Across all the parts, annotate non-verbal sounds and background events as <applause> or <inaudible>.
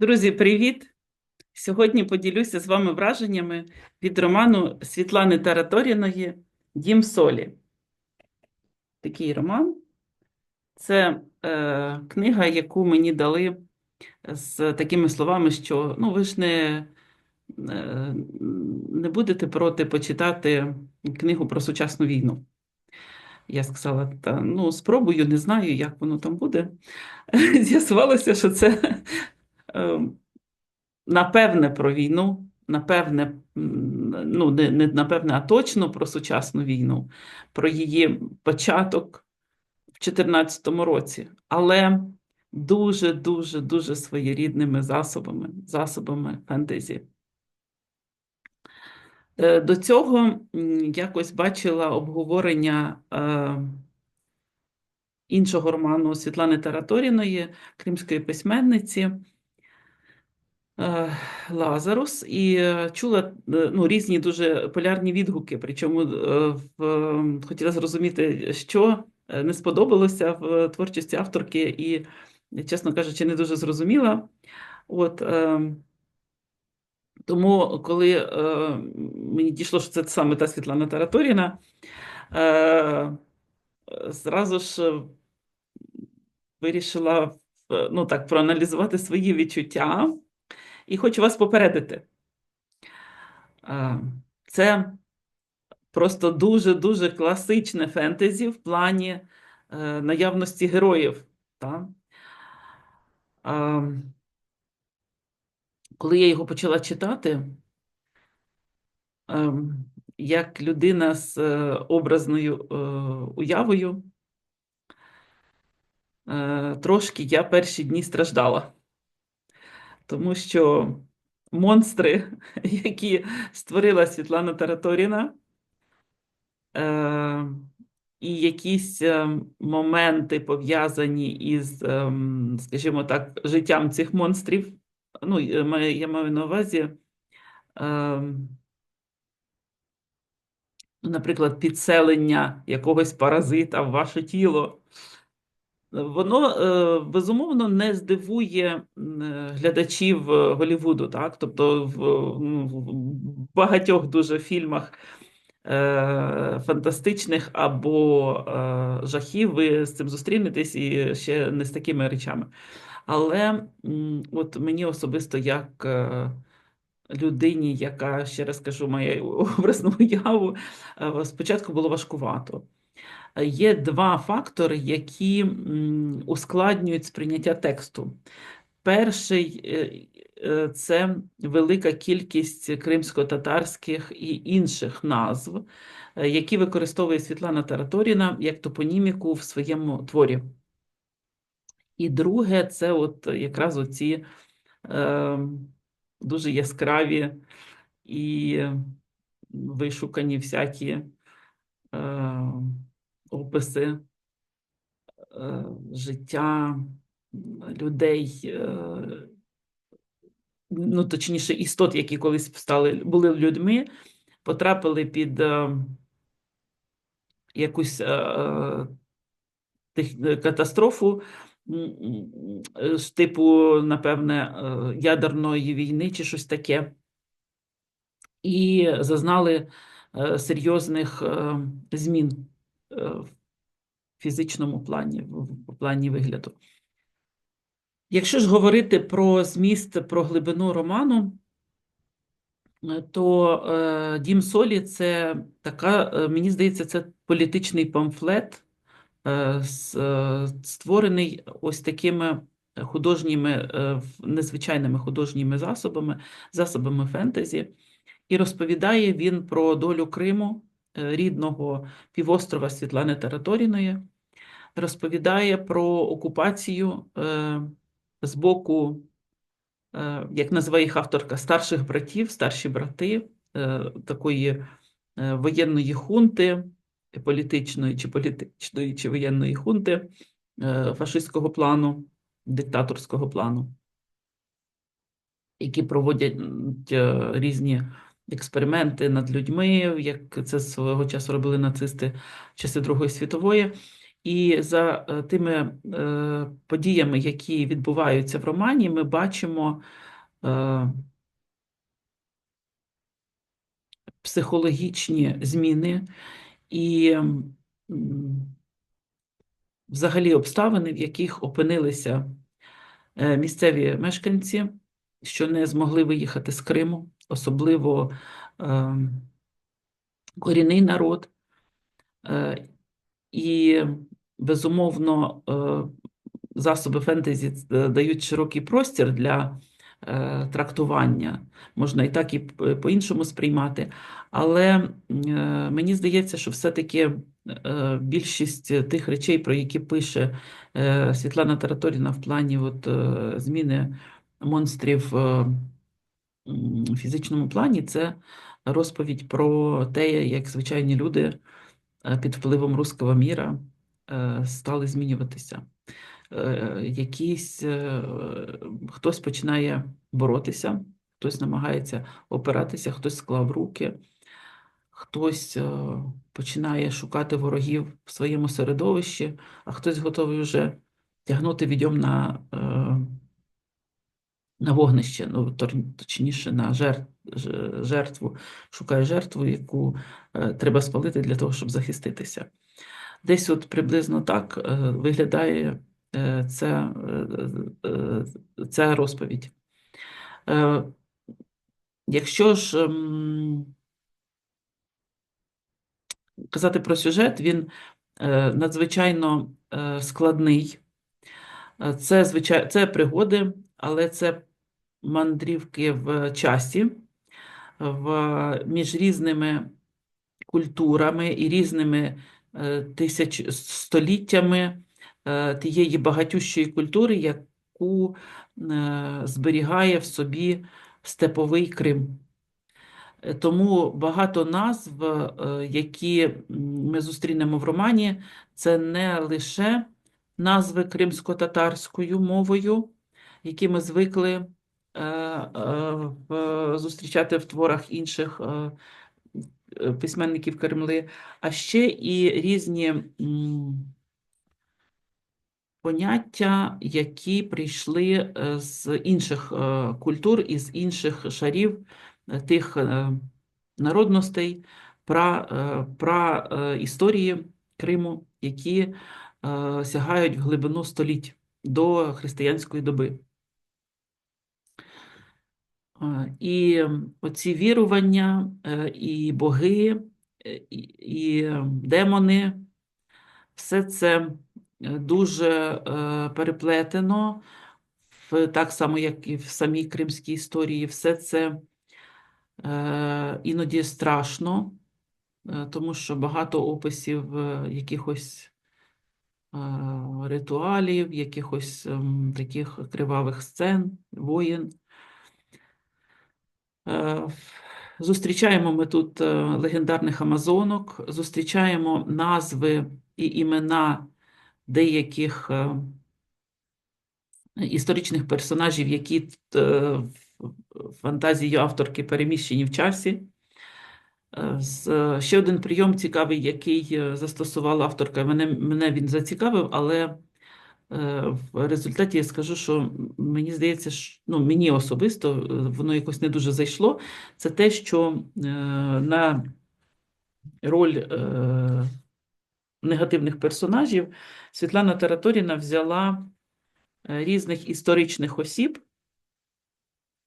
Друзі, привіт! Сьогодні поділюся з вами враженнями від роману Світлани Тараторіної Дім солі. Такий роман. Це е, книга, яку мені дали з такими словами, що ну, ви ж не, е, не будете проти почитати книгу про сучасну війну. Я сказала, та ну, спробую, не знаю, як воно там буде. <laughs> З'ясувалося, що це. Е, напевне про війну, напевне, ну не, не напевне, а точно про сучасну війну, про її початок в 2014 році, але дуже, дуже, дуже своєрідними засобами, засобами фентезі. Е, До цього якось бачила обговорення е, іншого роману Світлани Тараторіної, кримської письменниці. Е, Лазарус, і е, чула е, ну, різні дуже полярні відгуки. Причому в, хотіла зрозуміти, що не сподобалося в творчості авторки, і, чесно кажучи, не дуже зрозуміла. От, тому, коли е, мені дійшло, що це саме та Світлана Тараторіна, е, зразу ж вирішила ну, так, проаналізувати свої відчуття. І хочу вас попередити. Е, Це просто дуже-дуже класичне фентезі в плані е, наявності героїв. Е, Коли я його почала читати, е, як людина з образною уявою, трошки я перші дні страждала. Тому що монстри, <laughs> які створила Світлана Тараторіна, е, і якісь е, моменти пов'язані із, ем, скажімо так, життям цих монстрів. Ну, я маю- я маю на увазі, наприклад, підселення якогось паразита в ваше тіло. Воно е, безумовно не здивує е, глядачів е, Голлівуду, так? Тобто в, багатьох дуже фільмах фантастичних або жахів ви з цим зустрінетесь і ще не з такими речами. Але от мені особисто як людині, яка, ще раз кажу, має <laughs> образну уяву, спочатку було важкувато. Є два фактори, які ускладнюють сприйняття тексту. Перший е, е, це велика кількість кримсько-татарських і інших назв, е, які використовує Світлана Тараторіна як топоніміку в своєму творі. І друге, це от якраз оці е, дуже яскраві і вишукані всякі е, описи е, життя людей, е, ну точніше, істот, які колись стали, були людьми, потрапили під е, якусь е, е, тех- катастрофу, е, з типу, напевне, е, ядерної війни чи щось таке, і зазнали серйозних змін в фізичному плані, в плані вигляду. Якщо ж говорити про зміст, про глибину роману, е, то е, Дім Солі це така, е, мені здається, це політичний памфлет, е, е, створений ось такими художніми, е, незвичайними художніми засобами, засобами фентезі. І розповідає він про долю Криму, е, рідного півострова Світлани Тараторіної, розповідає про окупацію е, з боку, е, як називає їх авторка, старших братів, старші брати е, такої е, воєнної хунти, політичної чи політичної, чи воєнної хунти е, фашистського плану, диктаторського плану, які проводять е, різні експерименти над людьми, як це свого часу робили нацисти часи Другої світової. І за е, тими е, подіями, які відбуваються в романі, ми бачимо е, психологічні зміни і взагалі обставини, в яких опинилися е, місцеві мешканці, що не змогли виїхати з Криму, особливо е, корінний народ. Е, І, безумовно, е, засоби фентезі е, дають широкий простір для е, трактування. Можна і так, і по-іншому сприймати. Але е, мені здається, що все-таки е, більшість тих речей, про які пише е, Світлана Тараторіна в плані от, зміни монстрів фізичному плані, це розповідь про те, як звичайні люди е, під впливом руського міра е, стали змінюватися. Е, Якісь хтось починає боротися, хтось намагається опиратися, хтось склав руки, хтось починає шукати ворогів в своєму середовищі, а хтось готовий вже тягнути відьом на, на вогнище, ну, точніше, на жертву, шукає жертву, яку е, треба спалити для того, щоб захиститися. Десь от приблизно так е, виглядає е, ця, ця розповідь. Якщо ж ем, казати про сюжет, він надзвичайно складний. Це, звичай... це пригоди, але це мандрівки в часі, в... між різними культурами і різними е, тисяч століттями е, тієї багатющої культури, яку е, зберігає в собі степовий Крим. Тому багато назв, які ми зустрінемо в романі, це не лише назви кримсько-татарською мовою, які ми звикли зустрічати в творах інших е, е, письменників Кремли, а ще і різні поняття, які прийшли е, з інших е, культур і з інших шарів е, тих е, народностей, пра, е, пра е, історії Криму, які е, сягають в глибину століть до християнської доби. І оці вірування, е, і боги, е, і, демони, все це е, дуже переплетено, так само, як і в самій кримській історії. Все це іноді страшно, тому що багато описів якихось ритуалів, якихось таких кривавих сцен, воєн. Е, Зустрічаємо ми тут е, легендарних амазонок, зустрічаємо назви і імена деяких е, історичних персонажів, які в фантазії авторки переміщені в часі. Ще один прийом цікавий, який застосувала авторка. Мене, мене він зацікавив, але в результаті я скажу, що мені здається, що, ну, мені особисто е, воно якось не дуже зайшло. Це те, що е, на роль е, негативних персонажів Світлана Тараторіна взяла е, різних історичних осіб,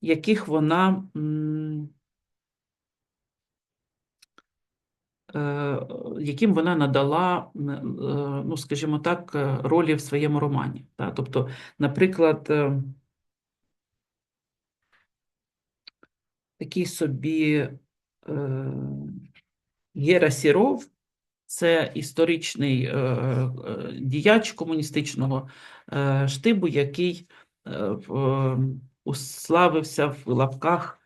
яких вона м, е, яким вона надала, е, ну, скажімо так, е, ролі в своєму романі. Та? Тобто, наприклад, е, такий собі Гера Сіров, це історичний діяч комуністичного штибу, який е, в- уславився в лапках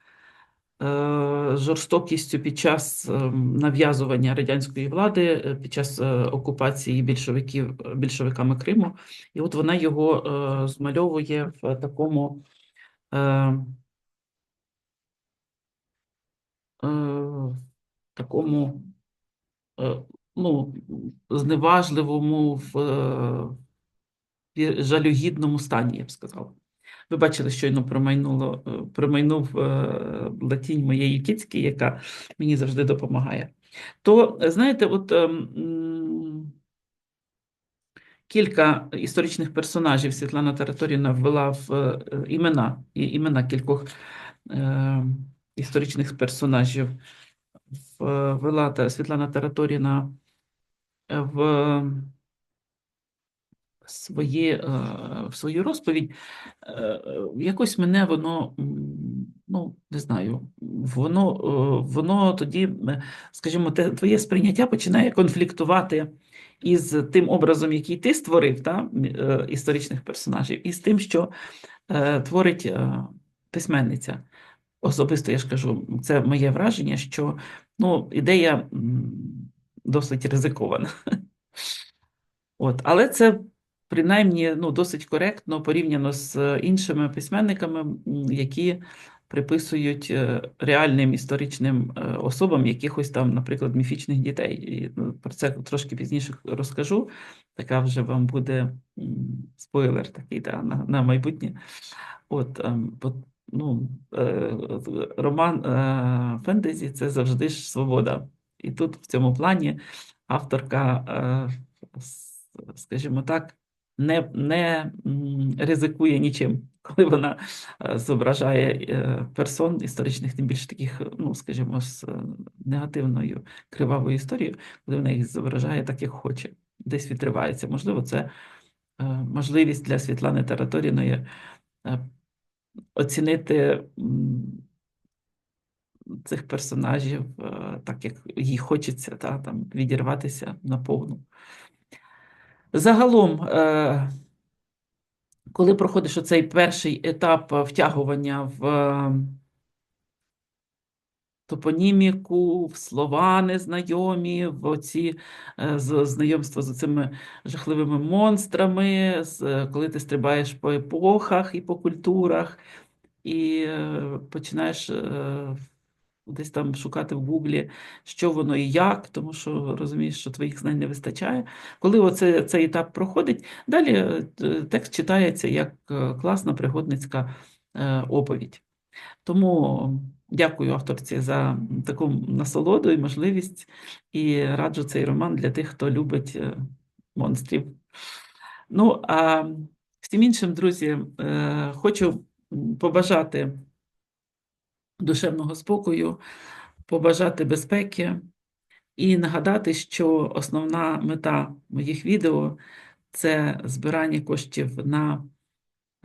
жорстокістю під час е, нав'язування радянської влади, е, під час е, окупації більшовиків, більшовиками Криму. І от вона його е, змальовує в такому е, е, такому е, ну, зневажливому, в е, жалюгідному стані, я б сказала. Ви бачили, щойно промайнуло, е, промайнув е, латінь моєї кіцьки, яка мені завжди допомагає. То, знаєте, от ем, кілька історичних персонажів Світлана Тараторіна ввела в е, імена, і імена кількох е, історичних персонажів ввела Світлана Тараторіна в свої, е, в свою розповідь, е, якось мене воно, ну, не знаю, воно е, воно тоді, скажімо, те, твоє сприйняття починає конфліктувати із тим образом, який ти створив, та, історичних персонажів, і з тим, що творить письменниця. Особисто я ж кажу, це моє враження, що ну, ідея досить ризикована. <laughs> От, Але це принаймні ну, досить коректно порівняно з іншими письменниками, які приписують е, реальним історичним е, особам якихось там, наприклад, міфічних дітей. І ну, Про це трошки пізніше розкажу. Така вже вам буде спойлер такий да, на на майбутнє. От, ем, ну, е, роман фентезі це завжди ж свобода. І тут в цьому плані авторка, скажімо так, не не ризикує нічим, <laughs> коли вона е, зображає е, персон історичних, тим більше таких, ну, скажімо, з е, негативною кривавою історією, коли вона їх зображає так, як хоче, десь відривається. Можливо, це можливість для Світлани Тараторіної оцінити цих персонажів так, як їй хочеться, та, там, відірватися наповну. Загалом, е, коли проходиш оцей перший етап втягування в е, топоніміку, в слова незнайомі, в оці е, знайомства з цими жахливими монстрами, коли ти стрибаєш по епохах і по культурах, і починаєш десь там шукати в Гуглі, що воно і як, тому що розумієш, що твоїх знань не вистачає. Коли оце, цей етап проходить, далі е, текст читається як е, класна пригодницька е, оповідь. Тому дякую авторці за таку насолоду і можливість, і раджу цей роман для тих, хто любить монстрів. Ну, а всім іншим, друзі, хочу побажати душевного спокою, побажати безпеки і нагадати, що основна мета моїх відео це збирання коштів на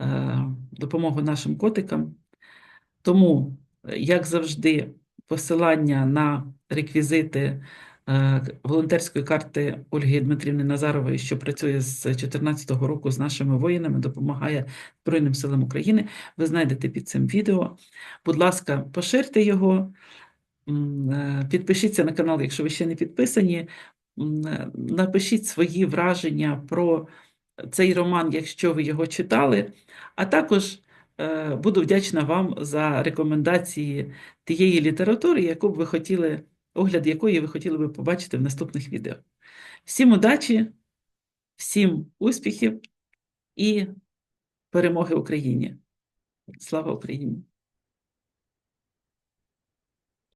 е, допомогу нашим котикам. Тому, як завжди, посилання на реквізити. Е, волонтерської карти Ольги Дмитрівни Назарової, що працює з 2014 року з нашими воїнами, допомагає Збройним силам України. Ви знайдете під цим відео. Будь ласка, поширте його, е, підпишіться на канал, якщо ви ще не підписані. Е, напишіть свої враження про цей роман, якщо ви його читали, а також буду вдячна вам за рекомендації тієї літератури, яку б ви хотіли огляд якої ви хотіли би побачити в наступних відео. Всім удачі, всім успіхів і перемоги Україні! Слава Україні!